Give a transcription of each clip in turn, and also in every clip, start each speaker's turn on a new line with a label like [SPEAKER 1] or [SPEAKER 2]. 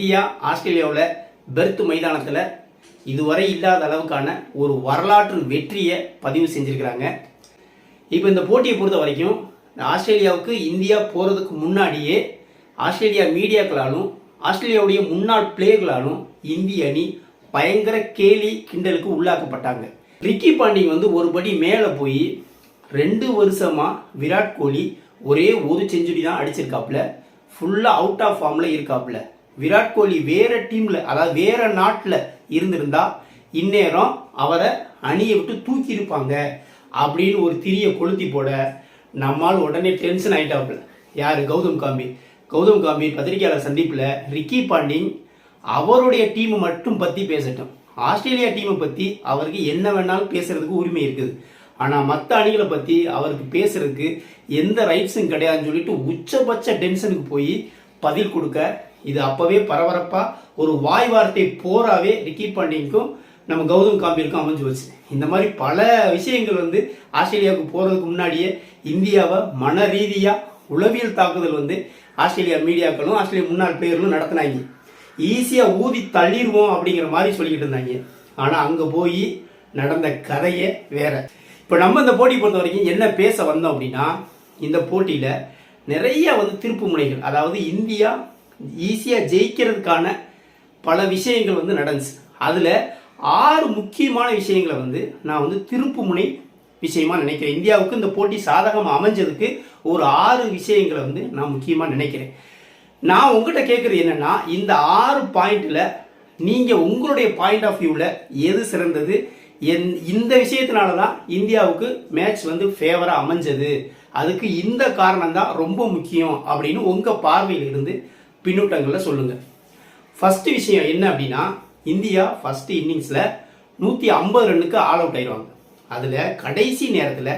[SPEAKER 1] India ஆஸ்திரேலியாவில் Perth மைதானத்தில் இதுவரை இல்லாத அளவுக்கான ஒரு வரலாற்று வெற்றியை பதிவு செஞ்சுருக்கிறாங்க. இப்போ இந்த போட்டியை பொறுத்த வரைக்கும் ஆஸ்திரேலியாவுக்கு இந்தியா போகிறதுக்கு முன்னாடியே ஆஸ்திரேலியா மீடியாக்களாலும் ஆஸ்திரேலியாவுடைய முன்னாள் பிளேயர்களாலும் இந்திய அணி பயங்கர கேலி கிண்டலுக்கு உள்ளாக்கப்பட்டாங்க. ரிக்கி பாண்டிங் வந்து ஒரு படி மேலே போய் ரெண்டு வருஷமா விராட் கோலி ஒரே ஒரு செஞ்சுரி தான் அடிச்சிருக்காப்புல ஃபுல்லாக அவுட் ஆஃப் ஃபார்மில் இருக்காப்புல விராட் கோலி வேற டீம்ல அதாவது வேற நாட்டில் இருந்திருந்தா இந்நேரம் அவரை அணியை விட்டு தூக்கி இருப்பாங்க அப்படின்னு ஒரு திரிய கொளுத்தி போட நம்மால் உடனே டென்ஷன் ஆயிட்டாப்புல. யார்? கௌதம் காம்பீர் கௌதம் காம்பீர் பத்திரிகையாளர் சந்திப்பில் ரிக்கி பாண்டிங் அவருடைய டீமை மட்டும் பற்றி பேசட்டும். ஆஸ்திரேலியா டீமை பற்றி அவருக்கு என்ன வேணாலும் பேசுறதுக்கு உரிமை இருக்குது. ஆனால் மற்ற அணிகளை பற்றி அவருக்கு பேசுறதுக்கு எந்த ரைட்ஸும் கிடையாதுன்னு சொல்லிட்டு உச்சபட்ச டென்ஷனுக்கு போய் பதில் கொடுக்க இது அப்பவே பரபரப்பா ஒரு வாய் வார்த்தை போராவே ரிக்கி பாண்டியனுக்கும் நம்ம கௌதம் காம்பீருக்கும் அமைஞ்சு வச்சு இந்த மாதிரி பல விஷயங்கள் வந்து ஆஸ்திரேலியாவுக்கு போறதுக்கு முன்னாடியே இந்தியாவை மன ரீதியா உளவியல் தாக்குதல் வந்து ஆஸ்திரேலியா மீடியாக்களும் ஆஸ்திரேலியா முன்னாள் பிளேயர்களும் நடத்தினாங்க. ஈஸியா ஊதி தள்ளிடுவோம் அப்படிங்கிற மாதிரி சொல்லிக்கிட்டு இருந்தாங்க. ஆனா அங்க போய் நடந்த கதையே வேற. இப்போ நம்ம இந்த போட்டி பொறுத்த வரைக்கும் என்ன பேச வந்தோம் அப்படின்னா இந்த போட்டியில நிறைய வந்து திருப்பு முனைகள் அதாவது இந்தியா ஈஸியாக ஜெயிக்கிறதுக்கான பல விஷயங்கள் வந்து நடந்துச்சு. அதில் ஆறு முக்கியமான விஷயங்களை வந்து நான் வந்து திருப்பு முனை விஷயமா நினைக்கிறேன். இந்தியாவுக்கு இந்த போட்டி சாதகமாக அமைஞ்சதுக்கு ஒரு ஆறு விஷயங்களை வந்து நான் முக்கியமாக நினைக்கிறேன். நான் உங்ககிட்ட கேட்குறது என்னன்னா இந்த ஆறு பாயிண்டில் நீங்கள் உங்களுடைய பாயிண்ட் ஆஃப் வியூவில் எது சிறந்தது? என் இந்த விஷயத்தினால தான் இந்தியாவுக்கு மேட்ச் வந்து ஃபேவராக அமைஞ்சது. அதுக்கு இந்த காரணம் தான் ரொம்ப முக்கியம் அப்படின்னு உங்கள் பார்வையில் இருந்து பின்னூட்டங்களில் சொல்லுங்கள் ஃபஸ்ட்டு விஷயம் என்ன அப்படின்னா இந்தியா ஃபஸ்ட்டு இன்னிங்ஸில் நூற்றி ஐம்பது ரன்னுக்கு ஆல் அவுட் ஆயிடுவாங்க அதில் கடைசி நேரத்தில்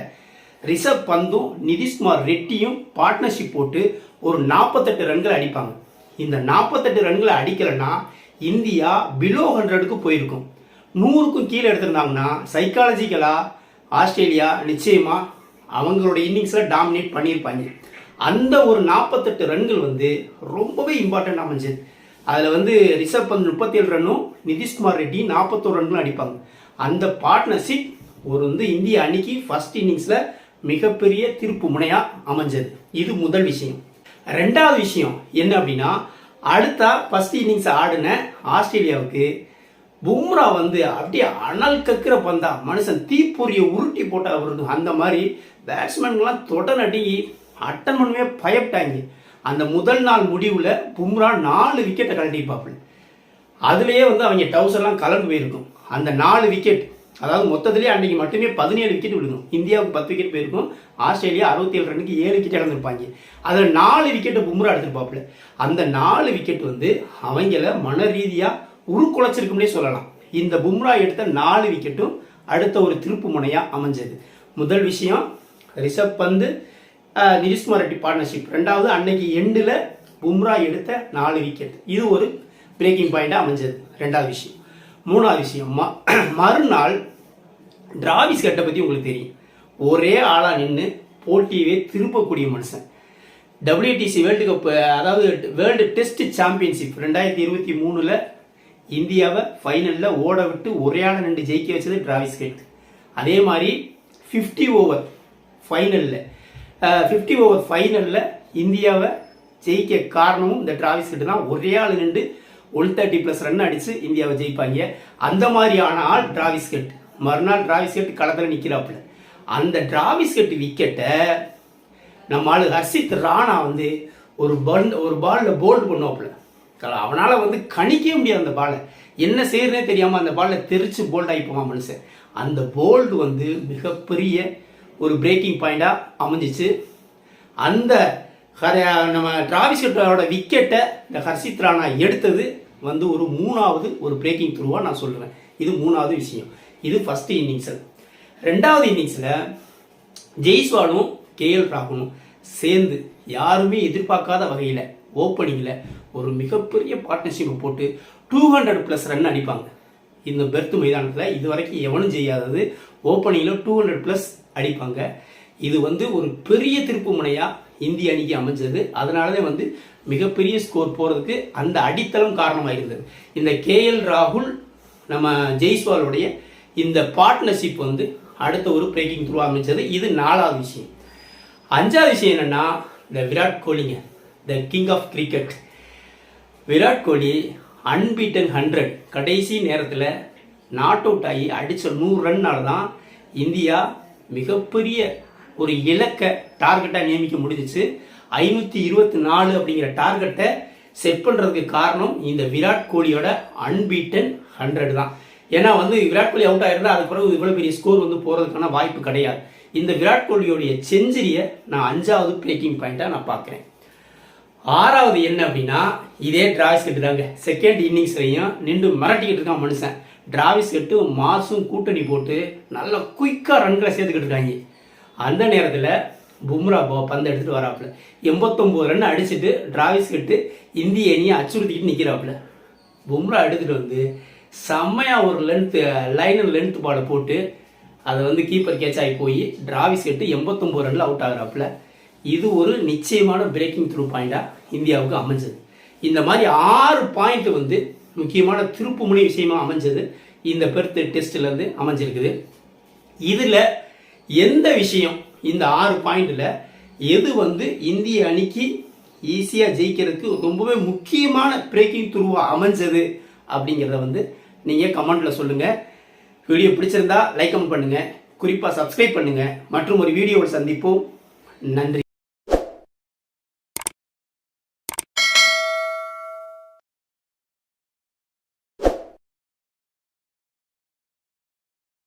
[SPEAKER 1] ரிஷப் பந்தும் நிதிஷ்குமார் ரெட்டியும் பார்ட்னர்ஷிப் போட்டு ஒரு நாற்பத்தெட்டு ரன்கள் அடிப்பாங்க. இந்த நாற்பத்தெட்டு ரன்களை அடிக்கலைன்னா இந்தியா பிலோ ஹண்ட்ரடுக்கு போயிருக்கும். நூறுக்கும் கீழே எடுத்திருந்தாங்கன்னா சைக்காலஜிக்கலாக ஆஸ்திரேலியா நிச்சயமாக அவங்களோட இன்னிங்ஸில் டாமினேட் பண்ணியிருப்பாங்க. அந்த ஒரு நாற்பத்தெட்டு ரன்கள் வந்து ரொம்பவே இம்பார்ட்டண்ட் அமைஞ்சது. அதில் வந்து ரிஷப் பந்த் முப்பத்தி ஏழு ரன்னும் நிதிஷ்குமார் ரெட்டி நாற்பத்தோரு ரன்களும் அடிப்பாங்க. அந்த பார்ட்னர்ஷிப் ஒரு வந்து இந்திய அணிக்கு ஃபர்ஸ்ட் இன்னிங்ஸில் மிகப்பெரிய திருப்பு முனையாக அமைஞ்சது. இது முதல் விஷயம். ரெண்டாவது விஷயம் என்ன அப்படின்னா அடுத்தா ஃபர்ஸ்ட் இன்னிங்ஸ் ஆடின ஆஸ்திரேலியாவுக்கு பும்ரா வந்து அப்படியே அனல் கக்கிற பந்தா. மனுஷன் தீப்பொறியை உருட்டி போட்டா அவருக்கு அந்த மாதிரி பேட்ஸ்மேன்கெல்லாம் தொட நடுங்கி அட்டன் பண்ணவே பயப்பட்டாங்க. அந்த முதல் நாள் முடிவில் பும்ரா நாலு விக்கெட்டை கழட்டிப்பாப்பில் அதுலேயே வந்து அவங்க டவுசர்லாம் கலந்து போயிருக்கும். அந்த நாலு விக்கெட் அதாவது மொத்தத்திலேயே அன்றைக்கி மட்டுமே பதினேழு விக்கெட் விழுகும். இந்தியாவுக்கு பத்து விக்கெட் போயிருக்கும். ஆஸ்திரேலியா அறுபத்தி ஏழு ரன்னுக்கு ஏழு விக்கெட் இழந்திருப்பாங்க. அதில் நாலு விக்கெட்டை பும்ரா எடுத்திருப்பாப்புல. அந்த நாலு விக்கெட் வந்து அவங்கள மன ரீதியாக உருக்குலைச்சிருக்கும்னே சொல்லலாம். இந்த பும்ரா எடுத்த நாலு விக்கெட்டும் அடுத்த ஒரு திருப்பு முனையாக அமைஞ்சது. முதல் விஷயம் ரிஷப் பந்து நிதிஷ்குமார் ரெட்டி பார்ட்னர்ஷிப் ரெண்டாவது அன்னைக்கு எண்டில் பும்ரா எடுத்த நாலு விக்கெட் இது ஒரு பிரேக்கிங் பாயிண்டாக அமைஞ்சது. ரெண்டாவது விஷயம். மூணாவது விஷயம் ம- மறுநாள் டிராவிஸ் கட்டை பற்றி உங்களுக்கு தெரியும். ஒரே ஆளாக நின்று போட்டியவே திருப்பக்கூடிய மனுஷன். டபிள்யூடிசி வேர்ல்டு கப் அதாவது வேர்ல்டு டெஸ்ட் சாம்பியன்ஷிப் ரெண்டாயிரத்தி இருபத்தி மூணில் இந்தியாவை ஃபைனலில் ஓட விட்டு ஒரே ஆளை நின்று ஜெயிக்க வச்சது டிராவிஸ் கெட் அதே மாதிரி ஃபிஃப்டி ஓவர் ஃபைனலில் ஃபிஃப்டி ஓவர் ஃபைனலில் இந்தியாவை ஜெயிக்க காரணமும் இந்த டிராவிஸ் கிட்ட தான். ஒரே ஆள் நின்று ஒன் தேர்ட்டி ப்ளஸ் ரன் அடித்து இந்தியாவை ஜெயிப்பாங்க. அந்த மாதிரியான ஆள் டிராவிஸ் கட் மறுநாள் டிராவிஸ் கட் களத்தில் நிற்கிறாப்புல அந்த டிராவிஸ் கட் விக்கெட்டை நம்ம ஆளு ஹர்ஷித் ராணா வந்து ஒரு பல் ஒரு பாலில் போல்டு பண்ணுவாப்புல. அவனால் வந்து கணிக்கவே முடியாது அந்த பாலை என்ன செய்யறதுனே தெரியாமல் அந்த பாலில் தெரிச்சு போல்ட் போவான் மனுஷன். அந்த போல்டு வந்து மிகப்பெரிய ஒரு பிரேக்கிங் பாயிண்டாக அமைஞ்சிச்சு. அந்த நம்ம டிராவிஸ் விக்கெட்டை இந்த ஹர்ஷித் ராணா எடுத்தது வந்து ஒரு மூணாவது ஒரு பிரேக்கிங் த்ரூவாக நான் சொல்லுவேன் இது மூணாவது விஷயம். இது ஃபஸ்ட்டு இன்னிங்ஸில் ரெண்டாவது இன்னிங்ஸில் ஜெய்ஸ்வாலும் கேஎல் ராகுலும் சேர்ந்து யாருமே எதிர்பார்க்காத வகையில் ஓப்பனிங்கில் ஒரு மிகப்பெரிய பார்ட்னர்ஷிப்பை போட்டு டூ ஹண்ட்ரட் ப்ளஸ் ரன் அடிப்பாங்க. இந்த பெர்த் மைதானத்தில் இது வரைக்கும் எவனும் செய்யாதது. ஓப்பனிங்கில் டூ ஹண்ட்ரட் ப்ளஸ் அடிப்பாங்க. இது வந்து ஒரு பெரிய திருப்பு முனையாக இந்திய அணிக்கு அமைஞ்சது. அதனால தான் வந்து மிகப்பெரிய ஸ்கோர் போகிறதுக்கு அந்த அடித்தளம் காரணமாக இருந்தது இந்த கேஎல் ராகுல் நம்ம ஜெய்ஸ்வாலுடைய இந்த பார்ட்னர்ஷிப் வந்து அடுத்த ஒரு பிரேக்கிங் த்ரூ அமைச்சது இது நாலாவது விஷயம். அஞ்சாவது விஷயம் என்னென்னா இந்த Virat கோலிங்க the king of cricket Virat Kohli unbeaten hundred கடைசி நேரத்தில் நாட் அவுட் ஆகி அடித்த நூறு ரன்னால் தான் இந்தியா மிகப்பெரிய ஒரு இலக்கை டார்கெட்டாக நியமிக்க முடிஞ்சிச்சு. ஐநூற்றி இருபத்தி நாலு அப்படிங்கிற டார்கெட்டை செட் பண்ணுறதுக்கு காரணம் இந்த விராட் கோலியோட அன்பீட்டன் ஹண்ட்ரட் தான். ஏன்னா வந்து விராட் கோலி அவுட் ஆகிருந்தால் அதுக்கு பிறகு இவ்வளோ பெரிய ஸ்கோர் வந்து போகிறதுக்கான வாய்ப்பு கிடையாது. இந்த விராட் கோலியோடைய செஞ்சுரியை நான் அஞ்சாவது பிரேக்கிங் பாயிண்ட்டாக நான் பார்க்குறேன். ஆறாவது என்ன அப்படின்னா இதே டிராவிஸ் கெட்டு தாங்க. செகண்ட் இன்னிங்ஸ்லையும் நின்று மிரட்டிக்கிட்டு இருக்கான் மனுஷன். டிராவிஸ் கெட்டு மாசும் கூட்டணி போட்டு நல்லா குயிக்காக ரன்களை சேர்த்துக்கிட்டு இருக்காங்க. அந்த நேரத்தில் பும்ரா போ பந்து எடுத்துகிட்டு வராப்புல. எண்பத்தொம்போது ரன் அடிச்சுட்டு டிராவிஸ் கெட்டு இந்திய அணியை அச்சுறுத்திக்கிட்டு நிற்கிறாப்புல பும்ரா எடுத்துகிட்டு வந்து செம்மையாக ஒரு லென்த்து லைனர் லென்த் பாலை போட்டு அதை வந்து கீப்பர் கேட்ச் ஆகி போய் டிராவிஸ் கெட்டு எண்பத்தொம்போது ரனில் அவுட் ஆகிறாப்புல. இது ஒரு நிச்சயமான பிரேக்கிங் த்ரூ பாயிண்டாக இந்தியாவுக்கு அமைஞ்சது. இந்த மாதிரி ஆறு பாயிண்ட் வந்து முக்கியமான திருப்புமுனை விஷயமா அமைஞ்சது. இந்த பெர்த் டெஸ்ட்லேருந்து அமைஞ்சிருக்குது. இதில் எந்த விஷயம் இந்த ஆறு பாயிண்டில் எது வந்து இந்திய அணிக்கு ஈஸியாக ஜெயிக்கிறதுக்கு ரொம்பவே முக்கியமான பிரேக்கிங் த்ரூவாக அமைஞ்சது அப்படிங்கிறத வந்து நீங்கள் கமெண்ட்டில் சொல்லுங்கள் வீடியோ பிடிச்சிருந்தா லைக் கமெண்ட் பண்ணுங்கள் குறிப்பாக சப்ஸ்கிரைப் பண்ணுங்கள் மற்றும் ஒரு வீடியோவில் சந்திப்போம். நன்றி.